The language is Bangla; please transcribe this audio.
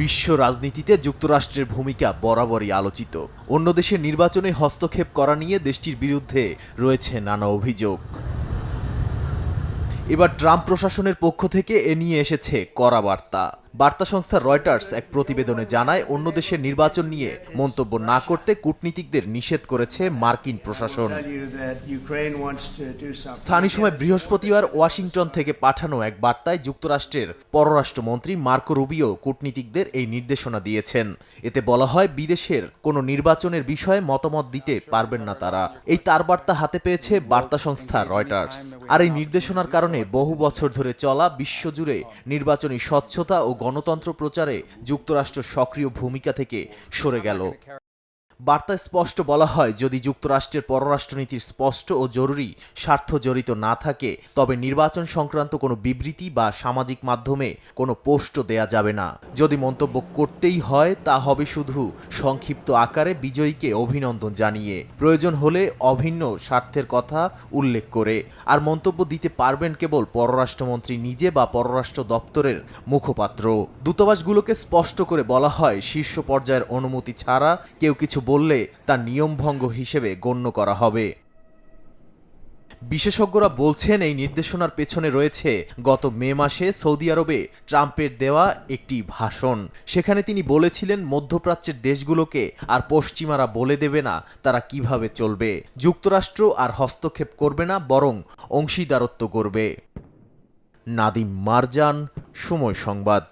বিশ্ব রাজনীতিতে যুক্তরাষ্ট্রের ভূমিকা বরাবরই আলোচিত। অন্য দেশের নির্বাচনে হস্তক্ষেপ করা নিয়ে দেশটির বিরুদ্ধে রয়েছে নানা অভিযোগ। এবার ট্রাম্প প্রশাসনের পক্ষ থেকে এ নিয়ে এসেছে কড়া বার্তা। বার্তা সংস্থা রয়টার্স এক প্রতিবেদনে জানায়, অন্য দেশের নির্বাচন নিয়ে মন্তব্য না করতে কূটনীতিকদের নিষেধ করেছে মার্কিন প্রশাসন. স্থানীয় সময় বৃহস্পতিবার ওয়াশিংটন থেকে পাঠানো এক বার্তায় যুক্তরাষ্ট্রের পররাষ্ট্রমন্ত্রী মার্কো রুবিও কূটনীতিকদের এই নির্দেশনা দিয়েছেন। এতে বলা হয়, বিদেশের কোনো নির্বাচনের বিষয়ে মতামত দিতে পারবেন না তারা। এই তার বার্তা হাতে পেয়েছে বার্তা সংস্থা রয়টার্স। আর এই নির্দেশনার কারণে বহু বছর ধরে চলা বিশ্বজুড়ে নির্বাচনী স্বচ্ছতা ও গণতন্ত্র প্রচারে যুক্তরাষ্ট্র সক্রিয় ভূমিকা থেকে সরে গেল। বার্তায় স্পষ্ট বলা হয়, যদি যুক্তরাষ্ট্রের পররাষ্ট্রনীতির স্পষ্ট ও জরুরি স্বার্থ জড়িত না থাকে, তবে নির্বাচন সংক্রান্ত কোনো বিবৃতি বা সামাজিক মাধ্যমে কোনো পোস্টও দেয়া যাবে না। যদি মন্তব্য করতেই হয়, তা হবে শুধু সংক্ষিপ্ত আকারে বিজয়ীকে অভিনন্দন জানিয়ে। প্রয়োজন হলে অভিন্ন স্বার্থের কথা উল্লেখ করে। আর মন্তব্য দিতে পারবেন কেবল পররাষ্ট্রমন্ত্রী নিজে বা পররাষ্ট্র দপ্তরের মুখপাত্র। দূতাবাসগুলোকে স্পষ্ট করে বলা হয়, শীর্ষ পর্যায়ের অনুমতি ছাড়া কেউ কিছু বললে তা নিয়মভঙ্গ হিসেবে গণ্য করা হবে। বিশেষজ্ঞরা বলছেন, এই নির্দেশনার পেছনে রয়েছে গত মে মাসে সৌদি আরবে ট্রাম্পের দেওয়া একটি ভাষণ। সেখানে তিনি বলেছিলেন, মধ্যপ্রাচ্যের দেশগুলোকে আর পশ্চিমারা বলে দেবে না তারা কীভাবে চলবে। যুক্তরাষ্ট্র আর হস্তক্ষেপ করবে না, বরং অংশীদারত্ব করবে। নাদিম মারজান, সময় সংবাদ।